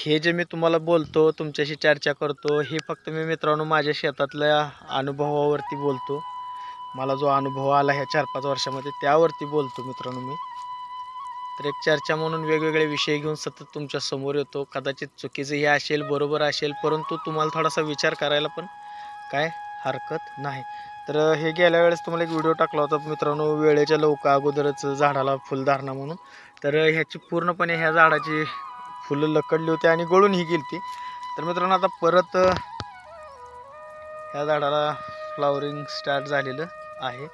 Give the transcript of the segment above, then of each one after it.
हे जे मी तुम्हाला बोलतो तुमच्याशी चर्चा करतो हे फक्त मी मित्रांनो माझ्या शेतातल्या अनुभवावरती बोलतो. मला जो अनुभव आला ह्या चार पाच वर्षामध्ये त्यावरती बोलतो मित्रांनो मी. तर एक चर्चा म्हणून वेगवेगळे विषय घेऊन सतत तुमच्यासमोर येतो. कदाचित चुकीचं हे असेल बरोबर असेल परंतु तुम्हाला थोडासा विचार करायला पण काय हरकत नाही. तर हे गेल्या वेळेस तुम्हाला एक व्हिडिओ टाकला होता मित्रांनो वेळेच्या लवकर अगोदरच झाडाला फुलधारणा म्हणून. तर ह्याची पूर्णपणे ह्या झाडाची फुलं लकडली होती आणि गळूनही गेली ती तर मित्रांनो आता परत ह्या झाडाला फ्लावरिंग स्टार्ट झालेलं आहे.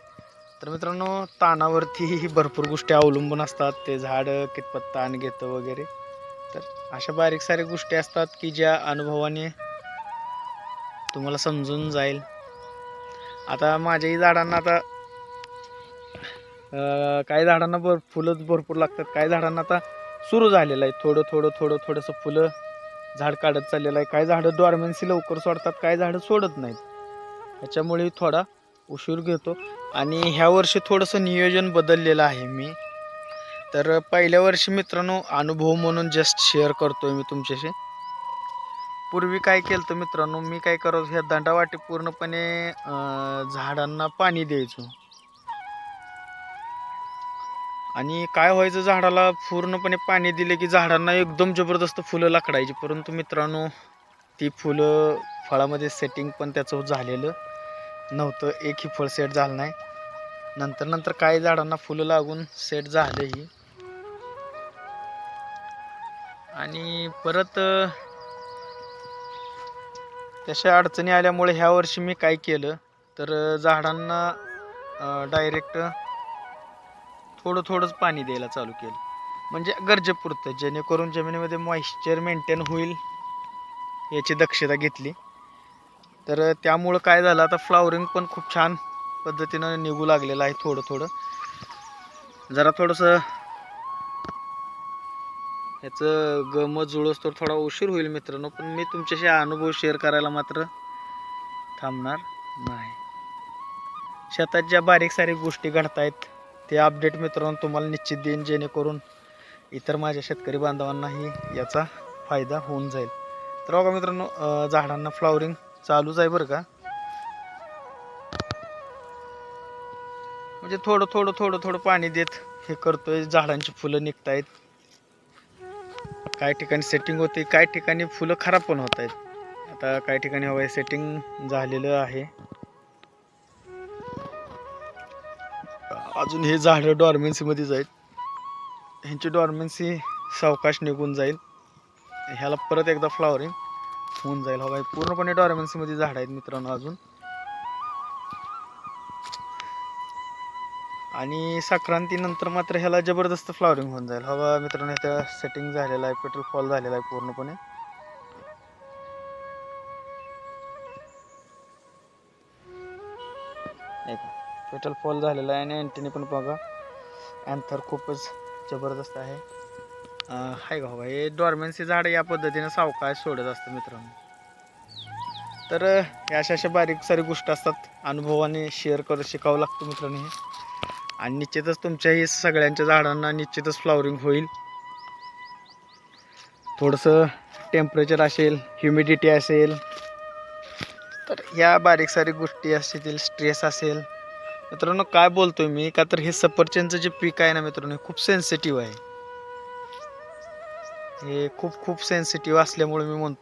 तर मित्रांनो तानावरती भरपूर गोष्टी अवलंबून असतात. ते झाड कितपत ताण घेतं वगैरे. तर अशा बारीक साऱ्या गोष्टी असतात की ज्या अनुभवाने तुम्हाला समजून जाईल. आता माझ्याही झाडांना आता काही झाडांना भर फुलं भरपूर लागतात. काही झाडांना आता सुरू झालेलं आहे. थोडं थोडं थोडं थोडंसं फुलं झाड काढत चाललेलं आहे. काही झाडं डॉर्मेन्सी लवकर सोडतात काही झाडं सोडत नाहीत. त्याच्यामुळे थोडा उशीर घेतो. आणि ह्या वर्षी थोडंसं नियोजन बदललेलं आहे मी. तर पहिल्या वर्षी मित्रांनो अनुभव म्हणून जस्ट शेअर करतोय मी तुमच्याशी. पूर्वी काय केलं तर मित्रांनो मी काय करायचो ह्या दंडावाटी पूर्णपणे झाडांना पाणी द्यायचो. आणि काय व्हायचं झाडाला पूर्णपणे पाणी दिले की झाडांना एकदम जबरदस्त फुलं लाकडायची. परंतु मित्रांनो ती फुलं फळामध्ये सेटिंग पण त्याचं झालेलं नव्हतं. एकही फळ सेट झालं नाही. नंतर नंतर काही झाडांना फुलं लागून सेट झालंही आणि परत तशा अडचणी आल्यामुळे ह्या वर्षी मी काय केलं तर झाडांना डायरेक्ट थोडं थोडंच पाणी द्यायला चालू केलं. म्हणजे गरजेपुरतं जेणेकरून जमिनीमध्ये मॉइश्चर मेंटेन होईल याची दक्षता घेतली. तर त्यामुळं काय झालं आता फ्लावरिंग पण खूप छान पद्धतीनं निघू लागलेलं आहे थोडं थोडं जरा थोडंसं याचं गमत जुळस तर थोडा उशीर होईल मित्रांनो पण मी तुमच्याशी अनुभव शेअर करायला मात्र थांबणार नाही. शेतात ज्या बारीक सारीक गोष्टी घडतायत ते अपडेट मित्रांनो तुम्हाला निश्चित देईन जेणेकरून इतर माझ्या शेतकरी बांधवांनाही याचा फायदा होऊन जाईल. तर बघा मित्रांनो झाडांना फ्लॉवरिंग चालूच आहे बरं का? म्हणजे थोडं थोडं थोडं थोडं पाणी देत हे करतोय. झाडांची फुलं निघत आहेत काही ठिकाणी सेटिंग होते काही ठिकाणी फुलं खराब पण होत आहेत. आता काही ठिकाणी हवं सेटिंग झालेलं आहे. अजून हे झाडं डॉर्मेन्सीमध्येच आहेत. ह्यांची डॉर्मेन्सी सावकाश निघून जाईल. ह्याला परत एकदा फ्लॉवरिंग होऊन जाईल. हो हवा पूर्णपणे डॉर्मेन्सीमध्ये झाड आहेत मित्रांनो अजून. आणि संक्रांतीनंतर मात्र ह्याला जबरदस्त फ्लॉवरिंग होऊन जाईल. हो हवा मित्रांनो ह्याचा सेटिंग झालेला आहे पेट्रोल फॉल झालेला आहे पूर्णपणे. पेट्रोल फॉल झालेला आहे आणि अँटीने पण बघा. अँथर खूपच जबरदस्त आहे. हाय का हो हवा हे डॉर्मेन्सी झाड या पद्धतीने सावकाश सोडत असतं मित्रांनो. तर या अशा अशा बारीक सारी गोष्टी असतात. अनुभवाने शेअर करू शिकावं लागतं मित्रांनो हे. आणि निश्चितच तुमच्याही सगळ्यांच्या झाडांना निश्चितच फ्लॉवरिंग होईल. थोडंसं टेम्परेचर असेल ह्युमिडिटी असेल तर ह्या बारीक सारीक गोष्टी असतील स्ट्रेस असेल मित्रांनो काय बोलतोय मी? का तर हे सफरचंदचं जे पीक आहे ना मित्रांनो हे खूप सेन्सिटिव्ह आहे. हे खूप खूप सेन्सिटिव्ह असल्यामुळे मी म्हणतो.